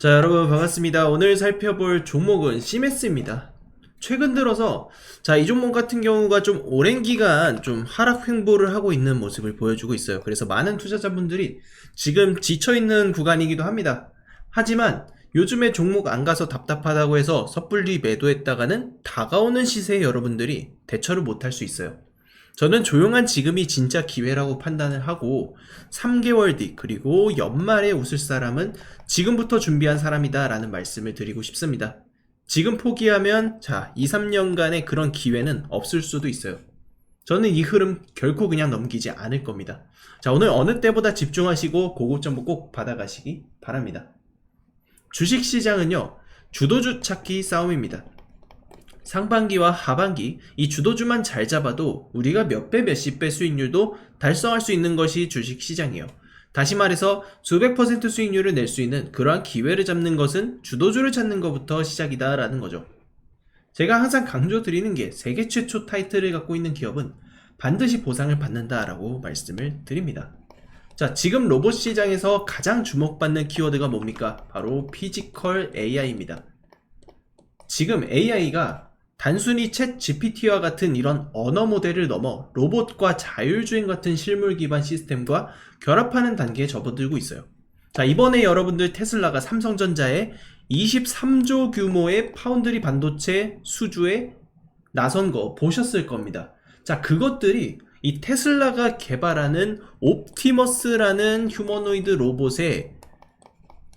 자, 여러분 반갑습니다. 오늘 살펴볼 종목은 시메스입니다. 최근 들어서 자, 이 종목 같은 경우가 좀 오랜 기간 좀 하락 횡보를 하고 있는 모습을 보여주고 있어요. 그래서 많은 투자자분들이 지금 지쳐 있는 구간이기도 합니다. 하지만 요즘에 종목 안 가서 답답하다고 해서 섣불리 매도했다가는 다가오는 시세에 여러분들이 대처를 못할 수 있어요. 저는 조용한 지금이 진짜 기회라고 판단을 하고 3개월 뒤 그리고 연말에 웃을 사람은 지금부터 준비한 사람이다 라는 말씀을 드리고 싶습니다. 지금 포기하면 자 2, 3년간의 그런 기회는 없을 수도 있어요. 저는 이 흐름 결코 그냥 넘기지 않을 겁니다. 자 오늘 어느 때보다 집중하시고 고급 정보 꼭 받아가시기 바랍니다. 주식시장은요 주도주 찾기 싸움입니다. 상반기와 하반기 이 주도주만 잘 잡아도 우리가 몇 배 몇십 배 수익률도 달성할 수 있는 것이 주식 시장이에요. 다시 말해서 수백 퍼센트 수익률을 낼 수 있는 그러한 기회를 잡는 것은 주도주를 찾는 것부터 시작이다라는 거죠. 제가 항상 강조드리는 게 세계 최초 타이틀을 갖고 있는 기업은 반드시 보상을 받는다라고 말씀을 드립니다. 자, 지금 로봇 시장에서 가장 주목받는 키워드가 뭡니까? 바로 피지컬 AI입니다. 지금 AI가 단순히 챗 GPT와 같은 이런 언어 모델을 넘어 로봇과 자율주행 같은 실물 기반 시스템과 결합하는 단계에 접어들고 있어요. 자, 이번에 여러분들 테슬라가 삼성전자에 23조 규모의 파운드리 반도체 수주에 나선 거 보셨을 겁니다. 자, 그것들이 이 테슬라가 개발하는 옵티머스라는 휴머노이드 로봇에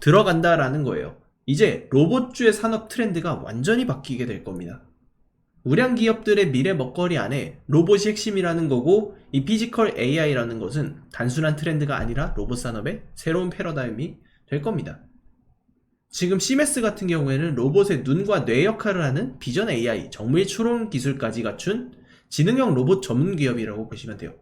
들어간다라는 거예요. 이제 로봇주의 산업 트렌드가 완전히 바뀌게 될 겁니다. 우량 기업들의 미래 먹거리 안에 로봇이 핵심이라는 거고 이 피지컬 AI라는 것은 단순한 트렌드가 아니라 로봇 산업의 새로운 패러다임이 될 겁니다. 지금 시메스 같은 경우에는 로봇의 눈과 뇌 역할을 하는 비전 AI, 정밀 추론 기술까지 갖춘 지능형 로봇 전문 기업이라고 보시면 돼요.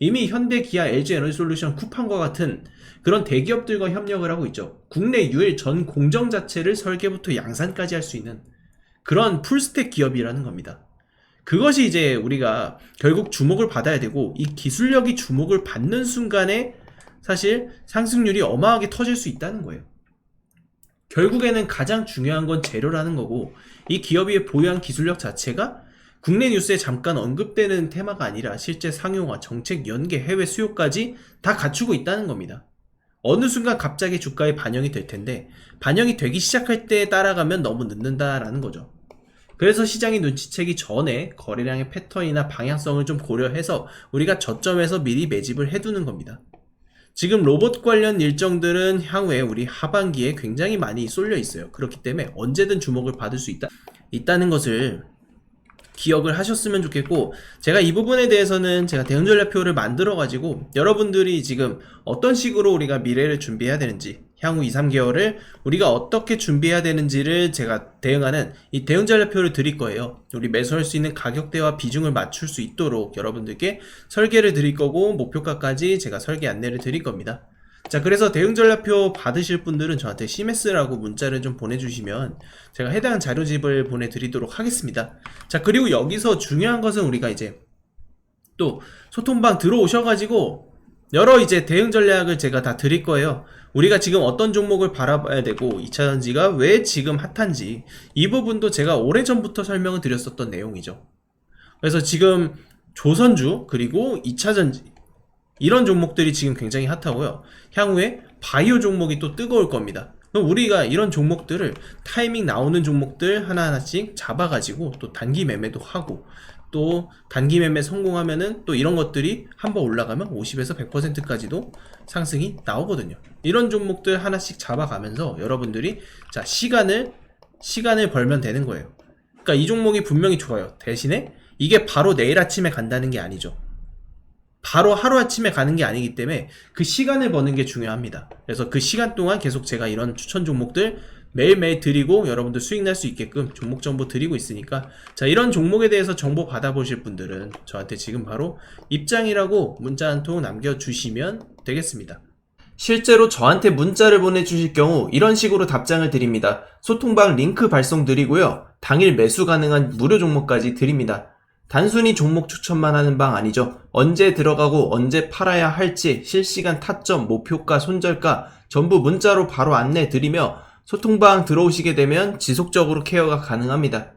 이미 현대, 기아, LG 에너지 솔루션, 쿠팡과 같은 그런 대기업들과 협력을 하고 있죠. 국내 유일 전 공정 자체를 설계부터 양산까지 할 수 있는 그런 풀스택 기업이라는 겁니다. 그것이 이제 우리가 결국 주목을 받아야 되고 이 기술력이 주목을 받는 순간에 사실 상승률이 어마하게 터질 수 있다는 거예요. 결국에는 가장 중요한 건 재료라는 거고 이 기업이 보유한 기술력 자체가 국내 뉴스에 잠깐 언급되는 테마가 아니라 실제 상용화, 정책 연계, 해외 수요까지 다 갖추고 있다는 겁니다. 어느 순간 갑자기 주가에 반영이 될 텐데 반영이 되기 시작할 때 따라가면 너무 늦는다라는 거죠. 그래서 시장이 눈치채기 전에 거래량의 패턴이나 방향성을 좀 고려해서 우리가 저점에서 미리 매집을 해두는 겁니다. 지금 로봇 관련 일정들은 향후에 우리 하반기에 굉장히 많이 쏠려 있어요. 그렇기 때문에 언제든 주목을 받을 수 있다, 있다는 것을 기억을 하셨으면 좋겠고 제가 이 부분에 대해서는 제가 대응 전략표를 만들어 가지고 여러분들이 지금 어떤 식으로 우리가 미래를 준비해야 되는지 향후 2, 3개월을 우리가 어떻게 준비해야 되는지를 제가 대응하는 이 대응 전략표를 드릴 거예요. 우리 매수할 수 있는 가격대와 비중을 맞출 수 있도록 여러분들께 설계를 드릴 거고 목표가까지 제가 설계 안내를 드릴 겁니다. 자, 그래서 대응 전략표 받으실 분들은 저한테 CMS라고 문자를 좀 보내주시면 제가 해당 자료집을 보내드리도록 하겠습니다. 자, 그리고 여기서 중요한 것은 우리가 이제 또 소통방 들어오셔가지고 여러 이제 대응 전략을 제가 다 드릴 거예요. 우리가 지금 어떤 종목을 바라봐야 되고 2차전지가 왜 지금 핫한지 이 부분도 제가 오래전부터 설명을 드렸었던 내용이죠. 그래서 지금 조선주 그리고 2차전지 이런 종목들이 지금 굉장히 핫하고요. 향후에 바이오 종목이 또 뜨거울 겁니다. 그럼 우리가 이런 종목들을 타이밍 나오는 종목들 하나하나씩 잡아가지고 또 단기 매매도 하고 또 단기 매매 성공하면은 또 이런 것들이 한번 올라가면 50에서 100%까지도 상승이 나오거든요. 이런 종목들 하나씩 잡아가면서 여러분들이 자 시간을 시간을 벌면 되는 거예요. 그러니까 이 종목이 분명히 좋아요. 대신에 이게 바로 내일 아침에 간다는 게 아니죠. 바로 하루아침에 가는 게 아니기 때문에 그 시간을 버는 게 중요합니다. 그래서 그 시간 동안 계속 제가 이런 추천 종목들 매일매일 드리고 여러분들 수익 날 수 있게끔 종목 정보 드리고 있으니까 자 이런 종목에 대해서 정보 받아보실 분들은 저한테 지금 바로 입장이라고 문자 한 통 남겨주시면 되겠습니다. 실제로 저한테 문자를 보내주실 경우 이런 식으로 답장을 드립니다. 소통방 링크 발송 드리고요. 당일 매수 가능한 무료 종목까지 드립니다. 단순히 종목 추천만 하는 방 아니죠. 언제 들어가고 언제 팔아야 할지 실시간 타점, 목표가, 손절가 전부 문자로 바로 안내 드리며 소통방 들어오시게 되면 지속적으로 케어가 가능합니다.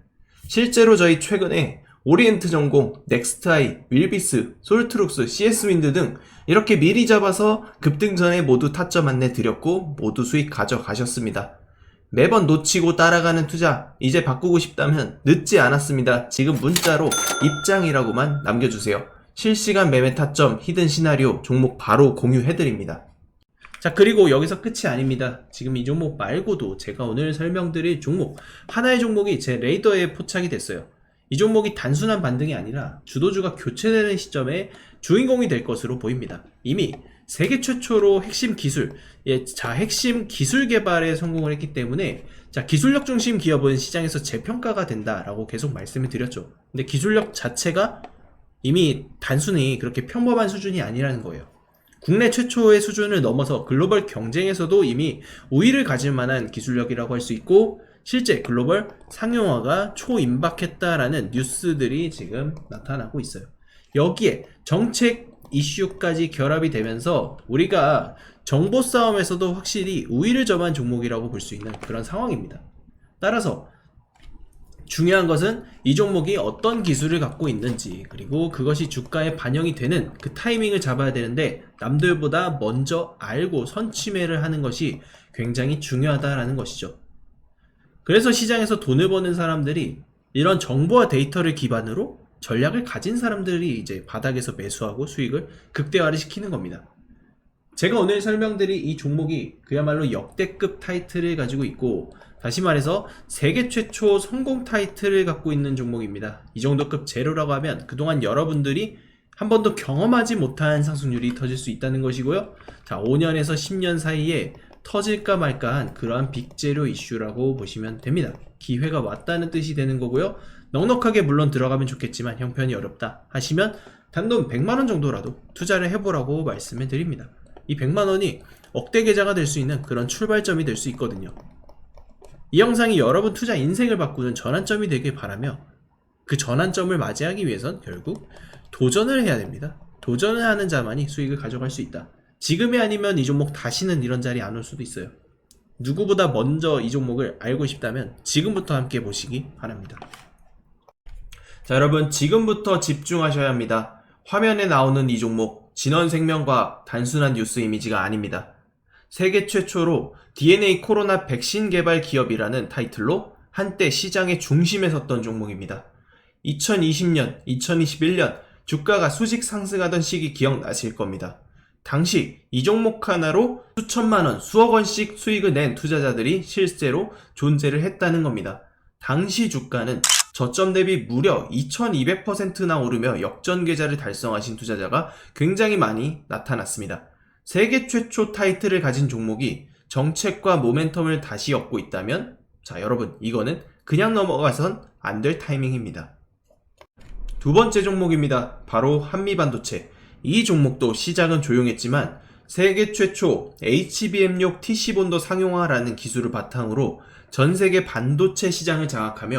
실제로 저희 최근에 오리엔트 전공, 넥스트아이, 윌비스, 솔트룩스, CS윈드 등 이렇게 미리 잡아서 급등 전에 모두 타점 안내 드렸고 모두 수익 가져가셨습니다. 매번 놓치고 따라가는 투자 이제 바꾸고 싶다면 늦지 않았습니다. 지금 문자로 입장이라고만 남겨주세요. 실시간 매매 타점, 히든 시나리오 종목 바로 공유해드립니다. 자 그리고 여기서 끝이 아닙니다. 지금 이 종목 말고도 제가 오늘 설명드릴 종목 하나의 종목이 제 레이더에 포착이 됐어요. 이 종목이 단순한 반등이 아니라 주도주가 교체되는 시점에 주인공이 될 것으로 보입니다. 이미 세계 최초로 핵심 기술, 예, 자 핵심 기술 개발에 성공을 했기 때문에 자 기술력 중심 기업은 시장에서 재평가가 된다라고 계속 말씀을 드렸죠. 근데 기술력 자체가 이미 단순히 그렇게 평범한 수준이 아니라는 거예요. 국내 최초의 수준을 넘어서 글로벌 경쟁에서도 이미 우위를 가질 만한 기술력이라고 할 수 있고 실제 글로벌 상용화가 초임박했다라는 뉴스들이 지금 나타나고 있어요. 여기에 정책 이슈까지 결합이 되면서 우리가 정보 싸움에서도 확실히 우위를 점한 종목이라고 볼 수 있는 그런 상황입니다. 따라서 중요한 것은 이 종목이 어떤 기술을 갖고 있는지 그리고 그것이 주가에 반영이 되는 그 타이밍을 잡아야 되는데 남들보다 먼저 알고 선취매를 하는 것이 굉장히 중요하다라는 것이죠. 그래서 시장에서 돈을 버는 사람들이 이런 정보와 데이터를 기반으로 전략을 가진 사람들이 이제 바닥에서 매수하고 수익을 극대화를 시키는 겁니다. 제가 오늘 설명드릴 이 종목이 그야말로 역대급 타이틀을 가지고 있고 다시 말해서 세계 최초 성공 타이틀을 갖고 있는 종목입니다. 이 정도급 제로라고 하면 그동안 여러분들이 한 번도 경험하지 못한 상승률이 터질 수 있다는 것이고요. 자, 5년에서 10년 사이에 터질까 말까한 그러한 빅제로 이슈라고 보시면 됩니다. 기회가 왔다는 뜻이 되는 거고요. 넉넉하게 물론 들어가면 좋겠지만 형편이 어렵다 하시면 단돈 100만원 정도라도 투자를 해보라고 말씀을 드립니다. 이 100만원이 억대 계좌가 될 수 있는 그런 출발점이 될 수 있거든요. 이 영상이 여러분 투자 인생을 바꾸는 전환점이 되길 바라며 그 전환점을 맞이하기 위해선 결국 도전을 해야 됩니다. 도전을 하는 자만이 수익을 가져갈 수 있다. 지금이 아니면 이 종목 다시는 이런 자리 안 올 수도 있어요. 누구보다 먼저 이 종목을 알고 싶다면 지금부터 함께 보시기 바랍니다. 자, 여러분 지금부터 집중하셔야 합니다. 화면에 나오는 이 종목 진원생명과학 단순한 뉴스 이미지가 아닙니다. 세계 최초로 DNA 코로나 백신 개발 기업이라는 타이틀로 한때 시장의 중심에 섰던 종목입니다. 2020년, 2021년 주가가 수직 상승하던 시기 기억나실 겁니다. 당시 이 종목 하나로 수천만 원, 수억 원씩 수익을 낸 투자자들이 실제로 존재를 했다는 겁니다. 당시 주가는 저점 대비 무려 2200%나 오르며 역전 계좌를 달성하신 투자자가 굉장히 많이 나타났습니다. 세계 최초 타이틀을 가진 종목이 정책과 모멘텀을 다시 얻고 있다면 자 여러분 이거는 그냥 넘어가선 안 될 타이밍입니다. 두 번째 종목입니다. 바로 한미반도체. 이 종목도 시작은 조용했지만 세계 최초 HBM6 TC본도 상용화라는 기술을 바탕으로 전 세계 반도체 시장을 장악하며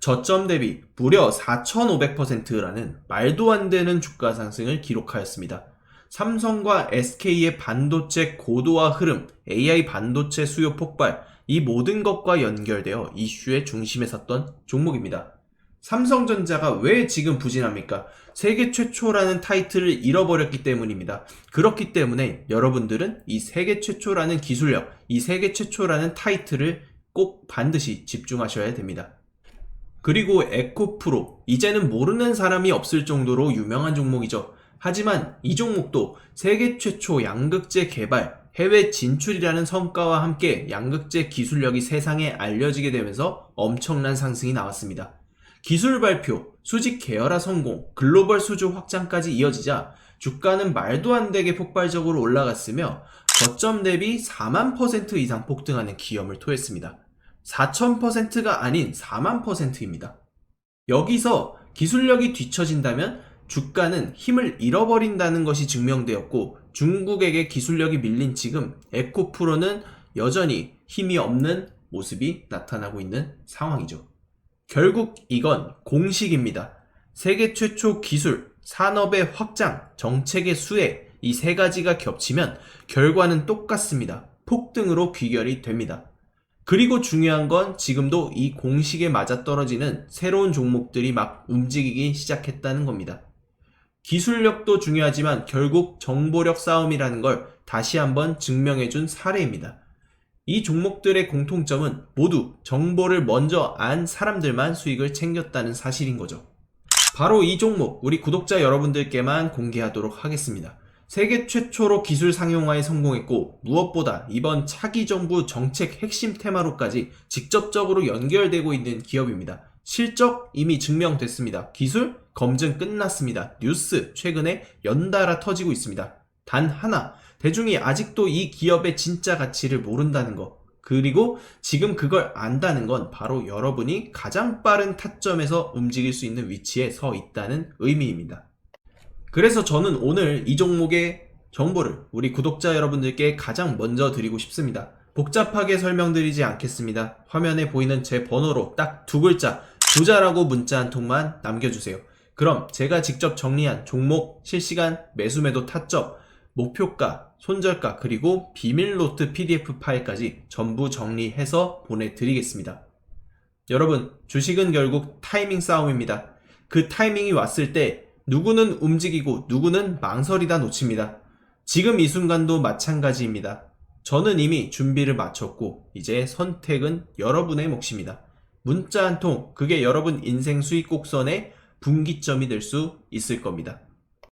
저점 대비 무려 4,500%라는 말도 안 되는 주가 상승을 기록하였습니다. 삼성과 SK의 반도체 고도화 흐름, AI 반도체 수요 폭발, 이 모든 것과 연결되어 이슈의 중심에 섰던 종목입니다. 삼성전자가 왜 지금 부진합니까? 세계 최초라는 타이틀을 잃어버렸기 때문입니다. 그렇기 때문에 여러분들은 이 세계 최초라는 기술력, 이 세계 최초라는 타이틀을 꼭 반드시 집중하셔야 됩니다. 그리고 에코프로, 이제는 모르는 사람이 없을 정도로 유명한 종목이죠. 하지만 이 종목도 세계 최초 양극재 개발, 해외 진출이라는 성과와 함께 양극재 기술력이 세상에 알려지게 되면서 엄청난 상승이 나왔습니다. 기술 발표, 수직 계열화 성공, 글로벌 수주 확장까지 이어지자 주가는 말도 안 되게 폭발적으로 올라갔으며 저점 대비 4만 퍼센트 이상 폭등하는 기염을 토했습니다. 4,000%가 아닌 4만 퍼센트입니다. 여기서 기술력이 뒤처진다면 주가는 힘을 잃어버린다는 것이 증명되었고 중국에게 기술력이 밀린 지금 에코프로는 여전히 힘이 없는 모습이 나타나고 있는 상황이죠. 결국 이건 공식입니다. 세계 최초 기술, 산업의 확장, 정책의 수혜, 이 세 가지가 겹치면 결과는 똑같습니다. 폭등으로 귀결이 됩니다. 그리고 중요한 건 지금도 이 공식에 맞아떨어지는 새로운 종목들이 막 움직이기 시작했다는 겁니다. 기술력도 중요하지만 결국 정보력 싸움이라는 걸 다시 한번 증명해 준 사례입니다. 이 종목들의 공통점은 모두 정보를 먼저 안 사람들만 수익을 챙겼다는 사실인 거죠. 바로 이 종목 우리 구독자 여러분들께만 공개하도록 하겠습니다. 세계 최초로 기술 상용화에 성공했고 무엇보다 이번 차기 정부 정책 핵심 테마로까지 직접적으로 연결되고 있는 기업입니다. 실적 이미 증명됐습니다. 기술 검증 끝났습니다. 뉴스 최근에 연달아 터지고 있습니다. 단 하나 대중이 아직도 이 기업의 진짜 가치를 모른다는 것 그리고 지금 그걸 안다는 건 바로 여러분이 가장 빠른 타점에서 움직일 수 있는 위치에 서 있다는 의미입니다. 그래서 저는 오늘 이 종목의 정보를 우리 구독자 여러분들께 가장 먼저 드리고 싶습니다. 복잡하게 설명드리지 않겠습니다. 화면에 보이는 제 번호로 딱 두 글자, 부자라고 문자 한 통만 남겨주세요. 그럼 제가 직접 정리한 종목, 실시간, 매수매도 타점, 목표가, 손절가, 그리고 비밀 노트 PDF 파일까지 전부 정리해서 보내드리겠습니다. 여러분, 주식은 결국 타이밍 싸움입니다. 그 타이밍이 왔을 때 누구는 움직이고 누구는 망설이다 놓칩니다. 지금 이 순간도 마찬가지입니다. 저는 이미 준비를 마쳤고 이제 선택은 여러분의 몫입니다. 문자 한 통, 그게 여러분 인생 수익 곡선의 분기점이 될 수 있을 겁니다.